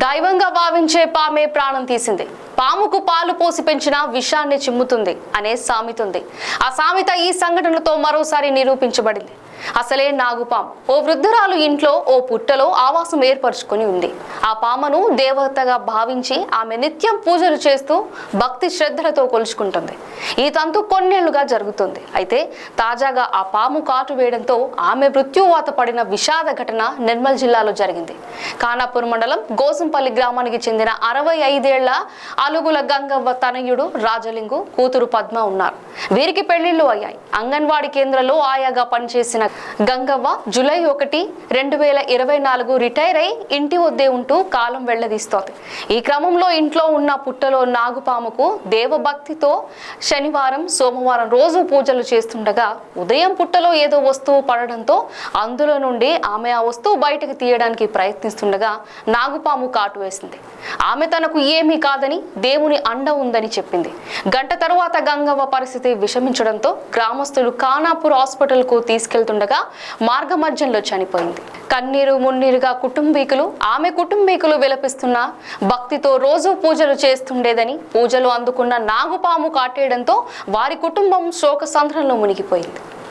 దైవంగా భావించే పామే ప్రాణం తీసింది. పాముకు పాలు పోసి పెంచిన విషాన్ని చిమ్ముతుంది అనే సామెతుంది ఆ సామెత ఈ సంఘటనతో మరోసారి నిరూపించబడింది. అసలే నాగుపాం. ఓ వృద్ధురాలు ఇంట్లో ఓ పుట్టలో ఆవాసం ఏర్పరచుకొని ఉంది. ఆ పామను దేవతగా భావించి ఆమె నిత్యం పూజలు చేస్తూ భక్తి శ్రద్ధలతో కొలుచుకుంటుంది. ఈ తంతు కొన్నేళ్ళుగా జరుగుతుంది. అయితే తాజాగా ఆ పాము కాటు వేయడంతో ఆమె మృత్యువాత పడిన విషాద ఘటన నిర్మల్ జిల్లాలో జరిగింది. ఖానాపూర్ మండలం గోసంపల్లి గ్రామానికి చెందిన అరవై ఐదేళ్ళ అలుగుల గంగవ్వ తనయుడు రాజలింగు కూతురు పద్మ ఉన్నారు. వీరికి పెళ్ళిళ్ళు అయ్యాయి. అంగన్వాడీ కేంద్రంలో ఆయాగా పనిచేసిన గంగవ్వ జూలై ఒకటి రెండు వేల ఇరవై నాలుగు రిటైర్ అయి ఇంటి వద్దే ఉంటూ కాలం వెళ్ళదీస్తోంది. ఈ క్రమంలో ఇంట్లో ఉన్న పుట్టలో నాగుపాముకు దేవభక్తితో శనివారం సోమవారం రోజు పూజలు చేస్తుండగా ఉదయం పుట్టలో ఏదో వస్తువు పడడంతో అందులో నుండి ఆమె ఆ వస్తువు బయటకు తీయడానికి ప్రయత్నిస్తుండగా నాగుపాము కాటు వేసింది. ఆమె తనకు ఏమీ కాదని దేవుని అండ ఉందని చెప్పింది. గంట తరువాత గంగవ్వ పరిస్థితి విషమించడంతో గ్రామస్తులు ఖానాపూర్ హాస్పిటల్కు తీసుకెళ్తుండగా మార్గమధ్యంలో చనిపోయింది. కన్నీరు మున్నీరుగా కుటుంబీకులు ఆమె కుటుంబీకులు విలపిస్తున్న భక్తితో రోజు పూజలు చేస్తుండేదని పూజలు అందుకున్న నాగుపాము కాటేయడంతో వారి కుటుంబం శోక సంద్రంలో మునిగిపోయింది.